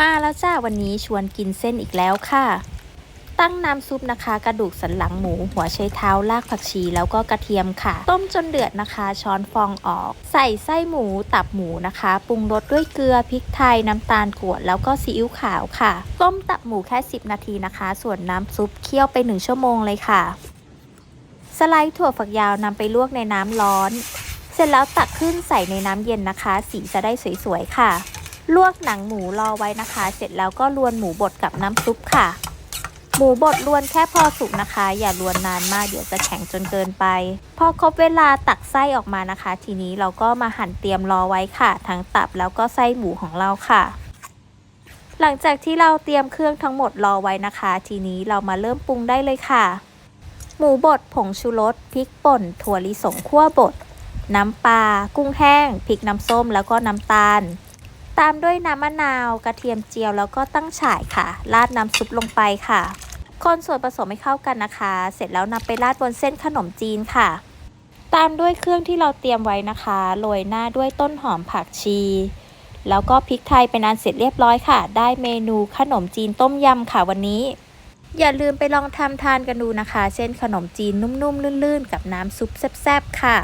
มาแล้วจ้าวันนี้ชวนกินเส้นอีกแล้วค่ะ ตั้งน้ำซุปนะคะ กระดูกสันหลังหมู หัวไชเท้ารากผักชีแล้วก็กระเทียมค่ะ ต้มจนเดือดนะคะ ช้อนฟองออก ใส่ไส้หมูตับหมูนะคะ ปรุงรสด้วยเกลือพริกไทยน้ำตาลกรวดแล้วก็ซีอิ๊วขาวค่ะต้มตับหมูแค่ 10 นาทีนะคะ ส่วนน้ำซุปเคี่ยวไป 1 ชั่วโมงเลยค่ะ สไลด์ถั่วฝักยาวนำไปลวกในน้ำร้อน เสร็จแล้วตักขึ้นใส่ในน้ำเย็นนะคะ สีจะได้สวยๆค่ะ ลวกหนังหมูรอไว้นะคะ เสร็จแล้วก็ลวนหมูบดกับน้ำซุปค่ะ หมูบดลวนแค่พอสุกนะคะ อย่าลวนนานมากเดี๋ยวจะแข็งจนเกินไป พอครบเวลาตักไส้ออกมานะคะ ทีนี้เราก็มาหั่นเตรียมรอไว้ค่ะ ทั้งตับแล้วก็ไส้หมูของเราค่ะ หลังจากที่เราเตรียมเครื่องทั้งหมดรอไว้นะคะ ทีนี้เรามาเริ่มปรุงได้เลยค่ะ หมูบดผงชูรสพริกป่น ถั่วลิสงคั่วบดน้ำปลากุ้งแห้งพริกน้ำส้มแล้วก็น้ำตาล ตามด้วยน้ำมะนาวกระเทียมเจียวแล้วก็ตั้งฉ่ายค่ะ ราดน้ำซุปลงไปค่ะ คนส่วนผสมให้เข้ากันนะคะ เสร็จแล้วนำไปราดบนเส้นขนมจีนค่ะ ตามด้วยเครื่องที่เราเตรียมไว้นะคะโรยหน้าด้วยต้นหอมผักชี แล้วก็พริกไทยเป็นอันเสร็จเรียบร้อยค่ะ ได้เมนูขนมจีนต้มยำค่ะวันนี้ อย่าลืมไปลองทำทานกันดูนะคะ เส้นขนมจีนนุ่มๆลื่นๆ กับน้ำซุปแซ่บๆค่ะ